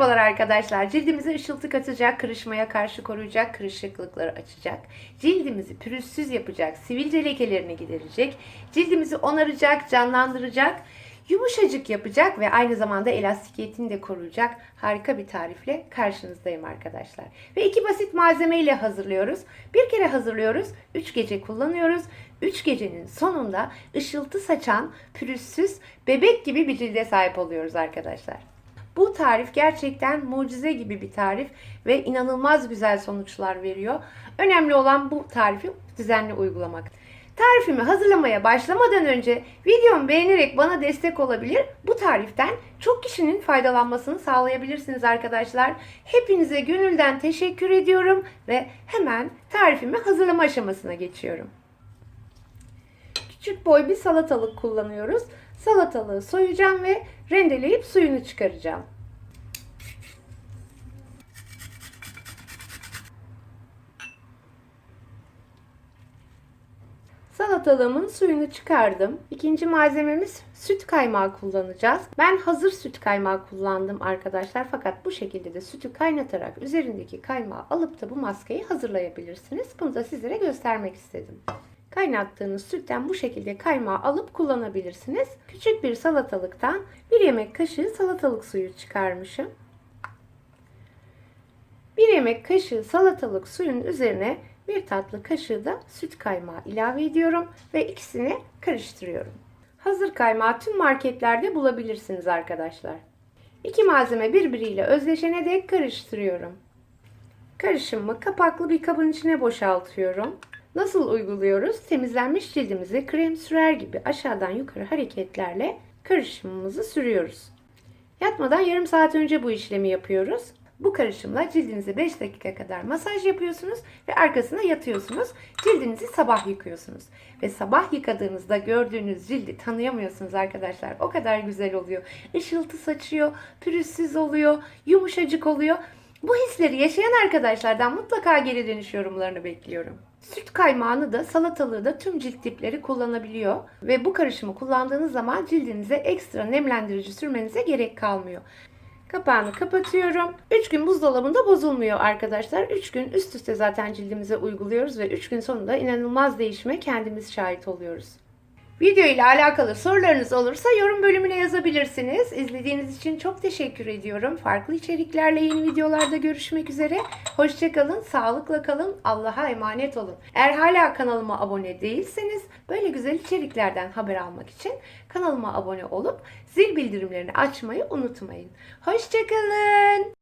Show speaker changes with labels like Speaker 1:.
Speaker 1: Merhabalar arkadaşlar. Cildimize ışıltı katacak, kırışmaya karşı koruyacak, kırışıklıkları açacak. Cildimizi pürüzsüz yapacak, sivilce lekelerini giderecek. Cildimizi onaracak, canlandıracak, yumuşacık yapacak ve aynı zamanda elastikiyetini de koruyacak harika bir tarifle karşınızdayım arkadaşlar. Ve iki basit malzeme ile hazırlıyoruz. Bir kere hazırlıyoruz, 3 gece kullanıyoruz. 3 gecenin sonunda ışıltı saçan, pürüzsüz, bebek gibi bir cilde sahip oluyoruz arkadaşlar. Bu tarif gerçekten mucize gibi bir tarif ve inanılmaz güzel sonuçlar veriyor. Önemli olan bu tarifi düzenli uygulamak. Tarifimi hazırlamaya başlamadan önce videomu beğenerek bana destek olabilir. Bu tariften çok kişinin faydalanmasını sağlayabilirsiniz arkadaşlar. Hepinize gönülden teşekkür ediyorum ve hemen tarifimi hazırlama aşamasına geçiyorum. Küçük boy bir salatalık kullanıyoruz. Salatalığı soyacağım ve rendeleyip suyunu çıkaracağım. Salatalığımın suyunu çıkardım. İkinci malzememiz süt kaymağı kullanacağız. Ben hazır süt kaymağı kullandım arkadaşlar. Fakat bu şekilde de sütü kaynatarak üzerindeki kaymağı alıp da bu maskeyi hazırlayabilirsiniz. Bunu da sizlere göstermek istedim. Kaynattığınız sütten bu şekilde kaymağı alıp kullanabilirsiniz. Küçük bir salatalıktan bir yemek kaşığı salatalık suyu çıkarmışım. Bir yemek kaşığı salatalık suyun üzerine bir tatlı kaşığı da süt kaymağı ilave ediyorum ve ikisini karıştırıyorum. Hazır kaymağı tüm marketlerde bulabilirsiniz arkadaşlar. İki malzeme birbiriyle özleşene dek karıştırıyorum. Karışımımı kapaklı bir kabın içine boşaltıyorum. Nasıl uyguluyoruz? Temizlenmiş cildimize krem sürer gibi aşağıdan yukarı hareketlerle karışımımızı sürüyoruz. Yatmadan yarım saat önce bu işlemi yapıyoruz. Bu karışımla cildinize 5 dakika kadar masaj yapıyorsunuz ve arkasına yatıyorsunuz. Cildinizi sabah yıkıyorsunuz. Ve sabah yıkadığınızda gördüğünüz cildi tanıyamıyorsunuz arkadaşlar. O kadar güzel oluyor. Işıltı saçıyor, pürüzsüz oluyor, yumuşacık oluyor. Bu hisleri yaşayan arkadaşlardan mutlaka geri dönüş yorumlarını bekliyorum. Süt kaymağını da salatalığı da tüm cilt tipleri kullanabiliyor. Ve bu karışımı kullandığınız zaman cildinize ekstra nemlendirici sürmenize gerek kalmıyor. Kapağını kapatıyorum. 3 gün buzdolabında bozulmuyor arkadaşlar. 3 gün üst üste zaten cildimize uyguluyoruz ve 3 gün sonunda inanılmaz değişime kendimiz şahit oluyoruz. Video ile alakalı sorularınız olursa yorum bölümüne yazabilirsiniz. İzlediğiniz için çok teşekkür ediyorum. Farklı içeriklerle yeni videolarda görüşmek üzere. Hoşçakalın, sağlıkla kalın, Allah'a emanet olun. Eğer hala kanalıma abone değilseniz böyle güzel içeriklerden haber almak için kanalıma abone olup zil bildirimlerini açmayı unutmayın. Hoşçakalın.